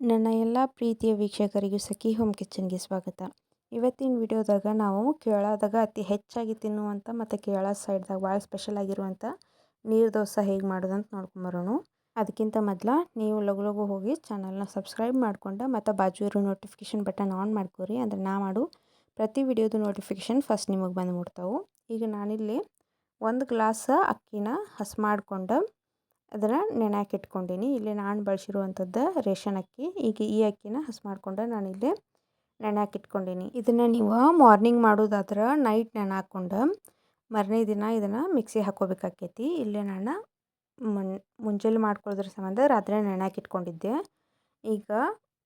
ನನ್ನ ಎಲ್ಲ ಪ್ರೀತಿಯ ವೀಕ್ಷಕರಿಗೂ ಸಖಿ ಹೋಮ್ ಕಿಚನ್ಗೆ ಸ್ವಾಗತ. ಇವತ್ತಿನ ವಿಡಿಯೋದಾಗ ನಾವು ಕೇರಳದಾಗ ಅತಿ ಹೆಚ್ಚಾಗಿ ತಿನ್ನುವಂಥ ಮತ್ತು ಕೇರಳ ಸೈಡ್ದಾಗ ಭಾಳ ಸ್ಪೆಷಲ್ ಆಗಿರುವಂಥ ನೀರು ದೋಸೆ ಹೇಗೆ ಮಾಡೋದಂತ ನೋಡ್ಕೊಂಬರೋಣ ಅದಕ್ಕಿಂತ ಮೊದಲು ನೀವು ಲಗು ಲಗು ಹೋಗಿ ಚಾನಲ್ನ ಸಬ್ಸ್ಕ್ರೈಬ್ ಮಾಡ್ಕೊಂಡು ಮತ್ತು ಬಾಜು ಇರೋ ನೋಟಿಫಿಕೇಷನ್ ಬಟನ್ ಆನ್ ಮಾಡ್ಕೊರಿ. ಅಂದ್ರೆ ನಾ ಮಾಡು ಪ್ರತಿ ವಿಡಿಯೋದು ನೋಟಿಫಿಕೇಷನ್ ಫಸ್ಟ್ ನಿಮಗೆ ಬಂದು ಮುಟ್ತಾವೆ. ಈಗ ನಾನಿಲ್ಲಿ ಒಂದು ಗ್ಲಾಸ್ ಅಕ್ಕಿನ ಹಸ್ ಮಾಡ್ಕೊಂಡು ಅದನ್ನು ನೆನೆಯಕ್ಕೆ ಇಟ್ಕೊಂಡೀನಿ. ಇಲ್ಲಿ ನಾನು ಬಳಸಿರುವಂಥದ್ದು ರೇಷನ್ ಅಕ್ಕಿ, ಈಗ ಈ ಅಕ್ಕಿನ ಹಸ್ ಮಾಡಿಕೊಂಡು ನಾನಿಲ್ಲಿ ನೆನೆಯಕ್ಕೆ ಇಟ್ಕೊಂಡೀನಿ. ಇದನ್ನು ನೀವು ಮಾರ್ನಿಂಗ್ ಮಾಡೋದಾದ್ರೆ ನೈಟ್ ನೆನೆ ಹಾಕ್ಕೊಂಡು ಮರನೇ ದಿನ ಇದನ್ನು ಮಿಕ್ಸಿ ಹಾಕೋಬೇಕಾಕೈತಿ. ಇಲ್ಲಿ ನಾನು ಮುನ್ ಮುಂಜಾನೆ ಮಾಡ್ಕೊಳ್ಳೋದ್ರ ಸಂಬಂಧ ರಾತ್ರಿ ನೆನೆಯಕ್ಕೆ ಇಟ್ಕೊಂಡಿದ್ದೆ. ಈಗ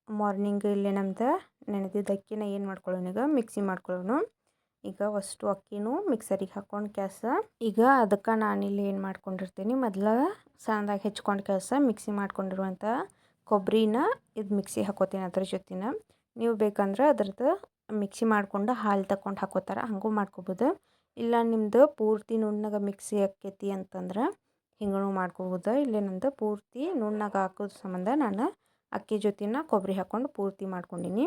ಮಾರ್ನಿಂಗ್ ಇಲ್ಲಿ ನಮ್ದು ನೆನೆದಿದ್ದ ಅಕ್ಕಿನ ಏನು ಮಾಡ್ಕೊಳ್ಳೋಣ ಈಗ? ಮಿಕ್ಸಿ ಮಾಡ್ಕೊಳ್ಳೋಣ ಈಗ ಅಷ್ಟು ಅಕ್ಕಿನೂ ಮಿಕ್ಸರಿಗೆ ಹಾಕ್ಕೊಂಡು ಕ್ಯಾಸ ಈಗ ಅದಕ್ಕೆ ನಾನಿಲ್ಲಿ ಏನು ಮಾಡ್ಕೊಂಡಿರ್ತೀನಿ, ಮೊದಲ ಸಣ್ಣದಾಗಿ ಹೆಚ್ಕೊಂಡು ಕ್ಯಾಸ ಮಿಕ್ಸಿ ಮಾಡ್ಕೊಂಡಿರುವಂಥ ಕೊಬ್ಬರಿನ ಇದು ಮಿಕ್ಸಿ ಹಾಕೋತೀನಿ ಅದ್ರ ಜೊತೆನ. ನೀವು ಬೇಕಂದ್ರೆ ಅದ್ರದ್ದು ಮಿಕ್ಸಿ ಮಾಡ್ಕೊಂಡು ಹಾಲು ತಗೊಂಡು ಹಾಕೋತಾರ, ಹಾಗೂ ಮಾಡ್ಕೋಬೋದು. ಇಲ್ಲ ನಿಮ್ಮದು ಪೂರ್ತಿ ನುಣ್ಣಗೆ ಮಿಕ್ಸಿ ಹಾಕೈತಿ ಅಂತಂದ್ರೆ ಹಿಂಗೂ ಮಾಡ್ಕೋಬೋದು. ಇಲ್ಲಿ ಪೂರ್ತಿ ನುಣ್ಣಗೆ ಹಾಕೋದು ಸಂಬಂಧ ನಾನು ಅಕ್ಕಿ ಜೊತೆನ ಕೊಬ್ಬರಿ ಹಾಕ್ಕೊಂಡು ಪೂರ್ತಿ ಮಾಡ್ಕೊಂಡೀನಿ.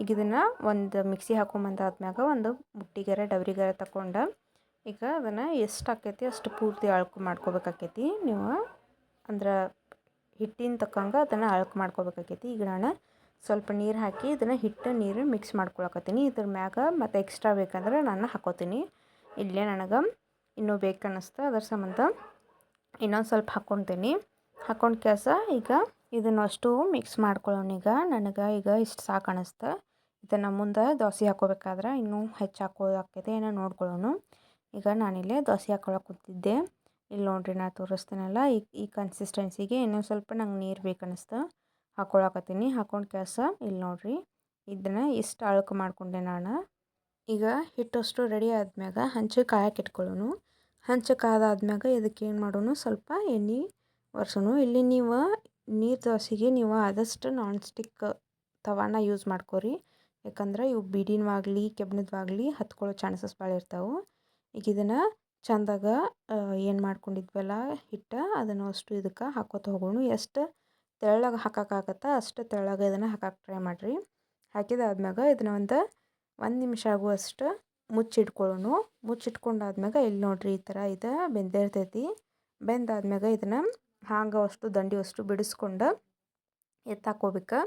ಈಗ ಇದನ್ನು ಒಂದು ಮಿಕ್ಸಿ ಹಾಕೊಂಬಂದಾದ್ಮ್ಯಾಗ ಒಂದು ಬುಟ್ಟಿಗೆರೆ ಡಬ್ರಿಗೆರೆ ತಗೊಂಡು ಈಗ ಅದನ್ನು ಎಷ್ಟು ಆಕೈತಿ ಅಷ್ಟು ಪೂರ್ತಿ ಅಳ್ಕು ಮಾಡ್ಕೋಬೇಕಾಕೈತಿ. ನೀವು ಅಂದ್ರೆ ಹಿಟ್ಟಿನ ತಕ್ಕಂಗೆ ಅದನ್ನು ಅಳ್ಕು ಮಾಡ್ಕೋಬೇಕಾಕೈತಿ. ಈಗ ನಾನು ಸ್ವಲ್ಪ ನೀರು ಹಾಕಿ ಇದನ್ನು ಹಿಟ್ಟು, ನೀರು ಮಿಕ್ಸ್ ಮಾಡ್ಕೊಳಕತ್ತೀನಿ. ಇದ್ರ ಮ್ಯಾಗ ಮತ್ತು ಎಕ್ಸ್ಟ್ರಾ ಬೇಕಂದ್ರೆ ನಾನು ಹಾಕೋತೀನಿ. ಇಲ್ಲೇ ನನಗೆ ಇನ್ನೂ ಬೇಕು ಅನ್ನಿಸ್ತು ಅದ್ರ ಸಂಬಂಧ ಇನ್ನೊಂದು ಸ್ವಲ್ಪ ಹಾಕ್ಕೊತೀನಿ ಹಾಕ್ಕೊಂಡು ಕೆಲಸ ಈಗ ಇದನ್ನು ಅಷ್ಟು ಮಿಕ್ಸ್ ಮಾಡ್ಕೊಳ್ಳೋಣ ಈಗ. ನನಗೆ ಈಗ ಇಷ್ಟು ಸಾಕು ಅನ್ನಿಸ್ತು ಇದನ್ನು ಮುಂದೆ ದೋಸೆ ಹಾಕೋಬೇಕಾದ್ರೆ ಇನ್ನೂ ಹೆಚ್ಚು ಹಾಕೋದಾಕೈತೆ ಏನೋ ನೋಡ್ಕೊಳ್ಳೋಣ. ಈಗ ನಾನಿಲ್ಲಿ ದೋಸೆ ಹಾಕೊಳಕ್ಕೆ ಕೂತಿದ್ದೆ. ಇಲ್ಲಿ ನೋಡ್ರಿ ನಾ ತೋರಿಸ್ತೀನಲ್ಲ, ಈ ಈ ಕನ್ಸಿಸ್ಟೆನ್ಸಿಗೆ ಇನ್ನೂ ಸ್ವಲ್ಪ ನಂಗೆ ನೀರು ಬೇಕನ್ನಿಸ್ತು ಹಾಕೊಳಕತ್ತೀನಿ ಹಾಕೊಂಡು ಕೆಲಸ ಇಲ್ಲಿ ನೋಡ್ರಿ. ಇದನ್ನು ಇಷ್ಟು ಅಳಕು ಮಾಡ್ಕೊಂಡೆ ನಾನು. ಈಗ ಹಿಟ್ಟಷ್ಟು ರೆಡಿ ಆದ್ಮ್ಯಾಗ ಹಂಚು ಕಾಯಕ್ಕೆ ಇಟ್ಕೊಳ್ಳೋಣ. ಹಂಚು ಕಾದಾದ್ಮ್ಯಾಗ ಇದಕ್ಕೆ ಏನು ಮಾಡೋಣ? ಸ್ವಲ್ಪ ಎಣ್ಣೆ ಒರೆಸೋಣ. ಇಲ್ಲಿ ನೀವು ನೀರು ದೋಸೆಗೆ ನೀವು ಆದಷ್ಟು ನಾನ್ ಸ್ಟಿಕ್ ತವಾನ ಯೂಸ್ ಮಾಡ್ಕೊರಿ. ಯಾಕಂದ್ರೆ ಇವು ಬೀಡಿನವಾಗಲಿ, ಕೆಬ್ಣದವಾಗಲಿ ಹತ್ಕೊಳ್ಳೋ ಚಾನ್ಸಸ್ ಭಾಳ ಇರ್ತಾವೆ. ಈಗ ಇದನ್ನು ಚಂದಾಗ ಏನು ಮಾಡ್ಕೊಂಡಿದ್ವಲ್ಲ, ಹಿಟ್ಟು ಅದನ್ನು ಅಷ್ಟು ಇದಕ್ಕೆ ಹಾಕೋತ ಹೋಗೋಣ. ಎಷ್ಟು ತೆಳ್ಳಗೆ ಹಾಕೋಕ್ಕಾಗತ್ತ ಅಷ್ಟು ತೆಳ್ಳಗೆ ಇದನ್ನು ಹಾಕಕ್ಕೆ ಟ್ರೈ ಮಾಡಿರಿ. ಹಾಕಿದಾದ್ಮ್ಯಾಗ ಇದನ್ನ ಒಂದು ಒಂದು ನಿಮಿಷ ಆಗುವಷ್ಟು ಮುಚ್ಚಿಟ್ಕೊಳ್ಳೋಣ. ಮುಚ್ಚಿಟ್ಕೊಂಡಾದ್ಮ್ಯಾಗ ಇಲ್ಲಿ ನೋಡ್ರಿ ಈ ಥರ ಇದು ಬೆಂದಿರ್ತೈತಿ ಬೆಂದಾದ್ಮ್ಯಾಗ ಇದನ್ನು ಹಾಂಗೆ ಅಷ್ಟು ದಂಡಿ ಅಷ್ಟು ಬಿಡಿಸ್ಕೊಂಡು ಎತ್ತಾಕೋಬೇಕು.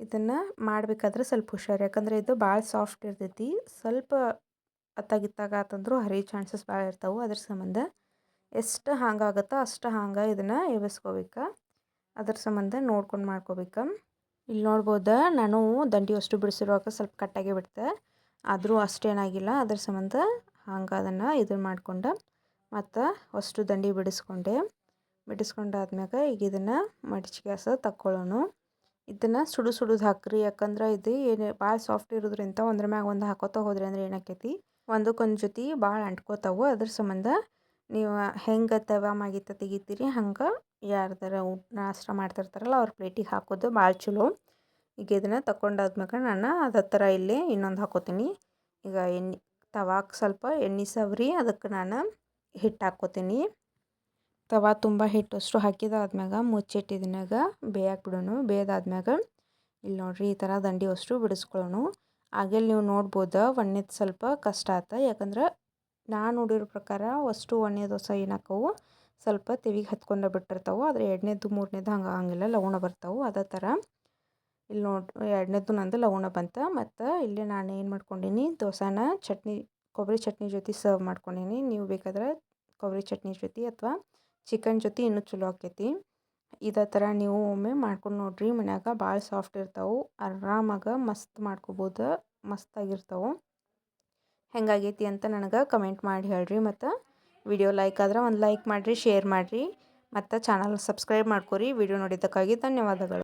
ಇದನ್ನು ಮಾಡಬೇಕಾದ್ರೆ ಸ್ವಲ್ಪ ಹುಷಾರು, ಯಾಕಂದರೆ ಇದು ಭಾಳ ಸಾಫ್ಟ್ ಇರ್ತೈತಿ. ಸ್ವಲ್ಪ ಅತ್ತಾಗಿತ್ತಾಗ ಆತಂದ್ರೂ ಹರಿ ಚಾನ್ಸಸ್ ಭಾಳ ಇರ್ತಾವೆ. ಅದ್ರ ಸಂಬಂಧ ಎಷ್ಟು ಹಾಂಗಾಗುತ್ತೋ ಅಷ್ಟು ಹಾಂಗ ಇದನ್ನು ಎಬ್ಬಿಸ್ಕೋಬೇಕು ಅದ್ರ ಸಂಬಂಧ ನೋಡ್ಕೊಂಡು ಮಾಡ್ಕೋಬೇಕು. ಇಲ್ಲಿ ನೋಡ್ಬೋದು, ನಾನು ದಂಡಿ ಅಷ್ಟು ಬಿಡಿಸಿರುವಾಗ ಸ್ವಲ್ಪ ಕಟ್ಟಾಗಿ ಬಿಡ್ತೆ ಆದರೂ ಅಷ್ಟೇನಾಗಿಲ್ಲ ಅದ್ರ ಸಂಬಂಧ ಹಾಂಗ ಅದನ್ನು ಇದನ್ನು ಮಾಡಿಕೊಂಡು ಮತ್ತು ಅಷ್ಟು ದಂಡಿ ಬಿಡಿಸ್ಕೊಂಡೆ. ಬಿಡಿಸ್ಕೊಂಡಾದ್ಮ್ಯಾಗ ಈಗ ಇದನ್ನು ಮಡಿಚಿ ಗ್ಯಾಸ ತಕ್ಕೊಳ್ಳೋಣ ಇದನ್ನು ಸುಡು ಸುಡುದು ಹಾಕ್ರಿ, ಯಾಕಂದ್ರೆ ಇದು ಏನು ಭಾಳ ಸಾಫ್ಟ್ ಇರೋದ್ರಿಂದ ಒಂದ್ರ ಮ್ಯಾಗ ಒಂದು ಹಾಕೋತಾ ಹೋದ್ರಿ ಅಂದ್ರೆ ಏನಾಕೈತಿ, ಒಂದಕ್ಕೊಂದು ಜೊತೆ ಭಾಳ ಅಂಟ್ಕೋತಾವು. ಅದ್ರ ಸಂಬಂಧ ನೀವು ಹೆಂಗೆ ತವಾ ಮಾಗಿತ ತೆಗಿತೀರಿ, ಹಂಗೆ ಯಾರ್ದಾರ ಊಟ ನಾಷ್ಟ ಮಾಡ್ತಿರ್ತಾರಲ್ಲ ಅವ್ರ ಪ್ಲೇಟಿಗೆ ಹಾಕೋದು ಭಾಳ ಚಲೋ. ಈಗ ಇದನ್ನು ತಗೊಂಡಾದ್ಮ್ಯಾಗ ನಾನು ಅದರ ಥರ ಇಲ್ಲಿ ಇನ್ನೊಂದು ಹಾಕೋತೀನಿ. ಈಗ ಎಣ್ಣೆ ತವಾಕ್ಕೆ ಸ್ವಲ್ಪ ಎಣ್ಣೆ ಸವರಿ ಅದಕ್ಕೆ ನಾನು ಹಿಟ್ಟು ಹಾಕ್ಕೋತೀನಿ ತವಾ ತುಂಬ ಹಿಟ್ಟಷ್ಟು ಹಾಕಿದಾದ್ಮ್ಯಾಗ ಮುಚ್ಚಿಟ್ಟಿದ್ಮ್ಯಾಗ ಬೇಯಕ್ಕೆ ಬಿಡೋಣ ಬೇಯ್ದಾದ್ಮ್ಯಾಗ ಇಲ್ಲಿ ನೋಡ್ರಿ ಈ ಥರ ದಂಡಿ ಅಷ್ಟು ಬಿಡಿಸ್ಕೊಳ್ಳೋಣ. ಆಗಲ್ಲಿ ನೀವು ನೋಡ್ಬೋದು ಒಣ್ಣೆದು ಸ್ವಲ್ಪ ಕಷ್ಟ ಆತ. ಯಾಕಂದ್ರೆ ನಾನು ನೋಡಿರೋ ಪ್ರಕಾರ ಅಷ್ಟು ಒಣ್ಣೆ ದೋಸೆ ಏನಾಕವು ಸ್ವಲ್ಪ ತೆವಿಗೆ ಹತ್ಕೊಂಡು ಬಿಟ್ಟಿರ್ತಾವೆ. ಆದರೆ ಎರಡನೇದು ಮೂರನೇದು ಹಂಗೆ ಹಂಗಿಲ್ಲ. ಲವಣ ಬರ್ತಾವೆ. ಅದೇ ಥರ ಇಲ್ಲಿ ನೋಡಿ ಎರಡನೇದು ನಂದು ಲವಣ ಬಂತ. ಮತ್ತು ಇಲ್ಲಿ ನಾನು ಏನು ಮಾಡ್ಕೊಂಡೀನಿ, ದೋಸೆನ ಚಟ್ನಿ, ಕೊಬ್ಬರಿ ಚಟ್ನಿ ಜೊತೆ ಸರ್ವ್ ಮಾಡ್ಕೊಂಡೀನಿ. ನೀವು ಬೇಕಾದ್ರೆ ಕೊಬ್ಬರಿ ಚಟ್ನಿ ಜೊತೆ ಅಥವಾ ಚಿಕನ್ ಜೊತೆ ಇನ್ನೂ ಚಲೋ ಆಕೈತಿ. ಇದೇ ಥರ ನೀವು ಒಮ್ಮೆ ಮಾಡ್ಕೊಂಡು ನೋಡ್ರಿ. ಮನ್ಯಾಗ ಭಾಳ ಸಾಫ್ಟ್ ಇರ್ತಾವೆ. ಆರಾಮಾಗಿ ಮಸ್ತ್ ಮಾಡ್ಕೋಬೋದು. ಮಸ್ತಾಗಿರ್ತಾವೆ ಹೆಂಗಾಗೈತಿ ಅಂತ ನನಗೆ ಕಮೆಂಟ್ ಮಾಡಿ ಹೇಳ್ರಿ ಮತ್ತು ವಿಡಿಯೋ ಲೈಕ್ ಆದ್ರೆ ಒಂದು ಲೈಕ್ ಮಾಡಿರಿ ಶೇರ್ ಮಾಡಿರಿ. ಮತ್ತು ಚಾನಲ್ ಸಬ್ಸ್ಕ್ರೈಬ್ ಮಾಡ್ಕೊರಿ. ವಿಡಿಯೋ ನೋಡಿದ್ದಕ್ಕಾಗಿ ಧನ್ಯವಾದಗಳು.